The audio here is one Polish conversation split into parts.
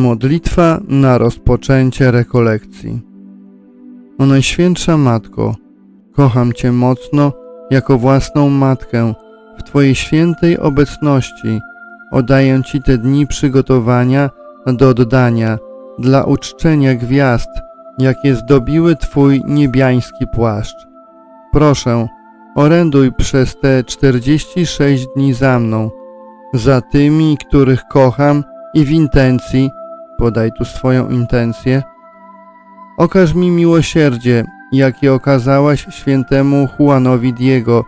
Modlitwa na rozpoczęcie rekolekcji. O Najświętsza Matko, kocham Cię mocno jako własną matkę. W Twojej świętej obecności oddaję Ci te dni przygotowania do oddania dla uczczenia gwiazd, jakie zdobiły Twój niebiański płaszcz. Proszę, oręduj przez te 46 dni za mną, za tymi, których kocham i w intencji, podaj tu swoją intencję, okaż mi miłosierdzie, jakie okazałaś świętemu Juanowi Diego,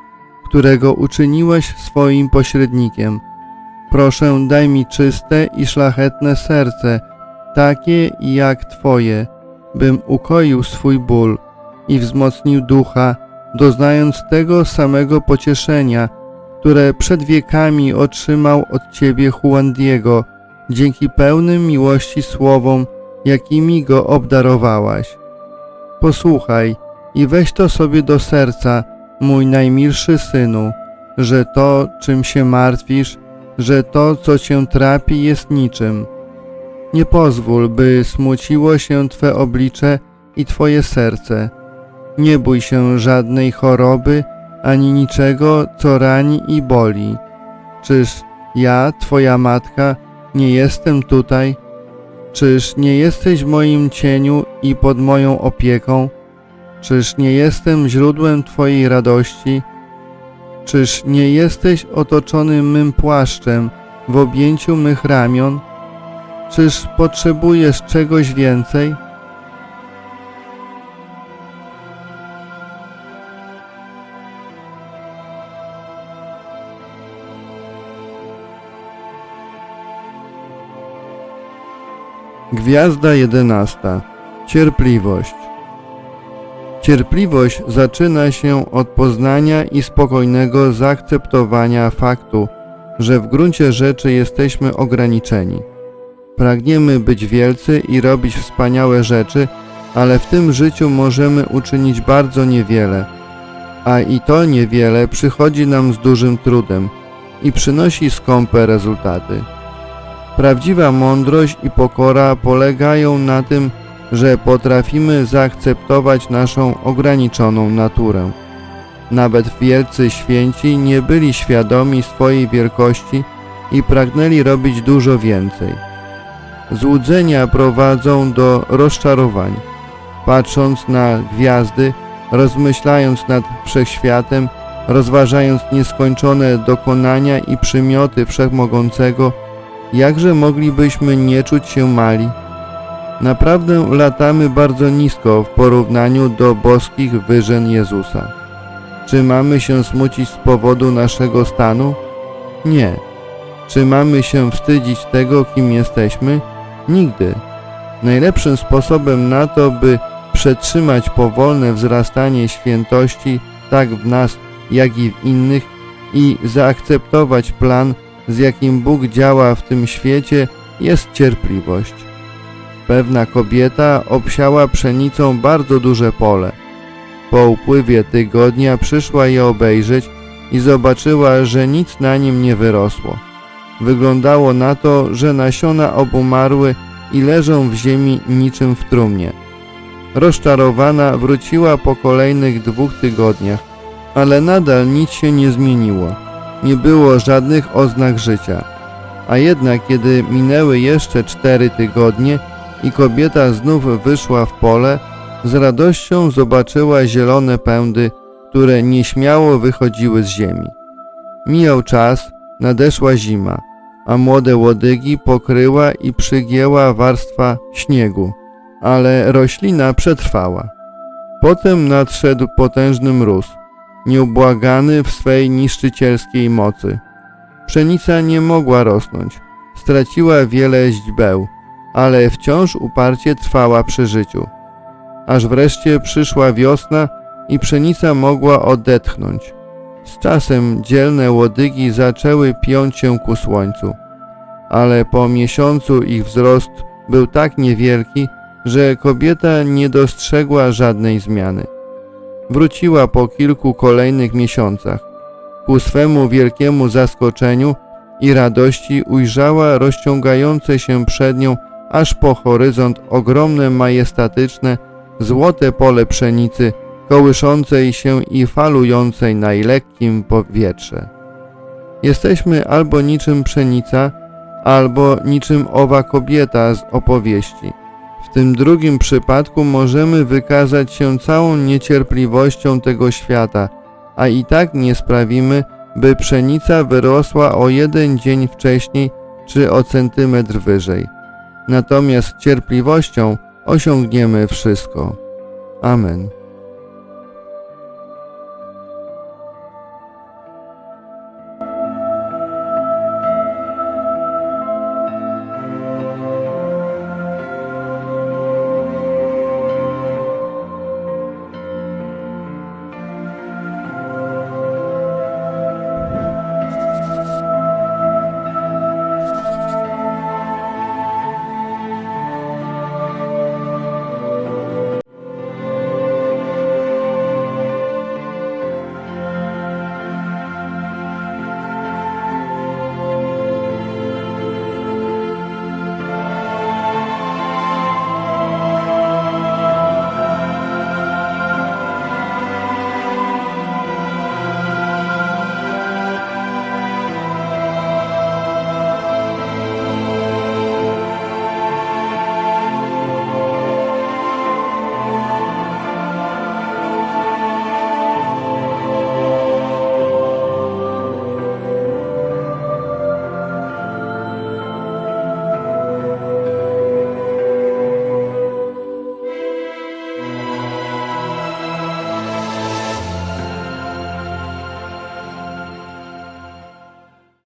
którego uczyniłaś swoim pośrednikiem. Proszę, daj mi czyste i szlachetne serce, takie jak Twoje, bym ukoił swój ból i wzmocnił ducha, doznając tego samego pocieszenia, które przed wiekami otrzymał od Ciebie Juan Diego, dzięki pełnym miłości słowom, jakimi go obdarowałaś. Posłuchaj i weź to sobie do serca, mój najmilszy synu, że to, czym się martwisz, że to, co cię trapi, jest niczym. Nie pozwól, by smuciło się Twe oblicze i Twoje serce. Nie bój się żadnej choroby, ani niczego, co rani i boli. Czyż ja, Twoja matka, nie jestem tutaj? Czyż nie jesteś w moim cieniu i pod moją opieką? Czyż nie jestem źródłem Twojej radości? Czyż nie jesteś otoczony mym płaszczem w objęciu mych ramion? Czyż potrzebujesz czegoś więcej? Gwiazda jedenasta. Cierpliwość. Cierpliwość zaczyna się od poznania i spokojnego zaakceptowania faktu, że w gruncie rzeczy jesteśmy ograniczeni. Pragniemy być wielcy i robić wspaniałe rzeczy, ale w tym życiu możemy uczynić bardzo niewiele, a i to niewiele przychodzi nam z dużym trudem i przynosi skąpe rezultaty. Prawdziwa mądrość i pokora polegają na tym, że potrafimy zaakceptować naszą ograniczoną naturę. Nawet wielcy święci nie byli świadomi swojej wielkości i pragnęli robić dużo więcej. Złudzenia prowadzą do rozczarowań. Patrząc na gwiazdy, rozmyślając nad wszechświatem, rozważając nieskończone dokonania i przymioty Wszechmogącego, jakże moglibyśmy nie czuć się mali? Naprawdę latamy bardzo nisko w porównaniu do boskich wyżyn Jezusa. Czy mamy się smucić z powodu naszego stanu? Nie. Czy mamy się wstydzić tego, kim jesteśmy? Nigdy. Najlepszym sposobem na to, by przetrzymać powolne wzrastanie świętości tak w nas, jak i w innych i zaakceptować plan, z jakim Bóg działa w tym świecie, jest cierpliwość. Pewna kobieta obsiała pszenicą bardzo duże pole. Po upływie tygodnia przyszła je obejrzeć i zobaczyła, że nic na nim nie wyrosło. Wyglądało na to, że nasiona obumarły i leżą w ziemi niczym w trumnie. Rozczarowana wróciła po kolejnych dwóch tygodniach, ale nadal nic się nie zmieniło. Nie było żadnych oznak życia. A jednak kiedy minęły jeszcze cztery tygodnie i kobieta znów wyszła w pole, z radością zobaczyła zielone pędy, które nieśmiało wychodziły z ziemi. Mijał czas, nadeszła zima, a młode łodygi pokryła i przygięła warstwa śniegu, ale roślina przetrwała. Potem nadszedł potężny mróz, nieubłagany w swej niszczycielskiej mocy. Pszenica nie mogła rosnąć, straciła wiele źdźbeł, ale wciąż uparcie trwała przy życiu. Aż wreszcie przyszła wiosna i pszenica mogła odetchnąć. Z czasem dzielne łodygi zaczęły piąć się ku słońcu, ale po miesiącu ich wzrost był tak niewielki, że kobieta nie dostrzegła żadnej zmiany. Wróciła po kilku kolejnych miesiącach. Ku swemu wielkiemu zaskoczeniu i radości ujrzała rozciągające się przed nią aż po horyzont ogromne, majestatyczne, złote pole pszenicy, kołyszącej się i falującej na lekkim powietrze. Jesteśmy albo niczym pszenica, albo niczym owa kobieta z opowieści. W tym drugim przypadku możemy wykazać się całą niecierpliwością tego świata, a i tak nie sprawimy, by pszenica wyrosła o jeden dzień wcześniej czy o centymetr wyżej. Natomiast cierpliwością osiągniemy wszystko. Amen.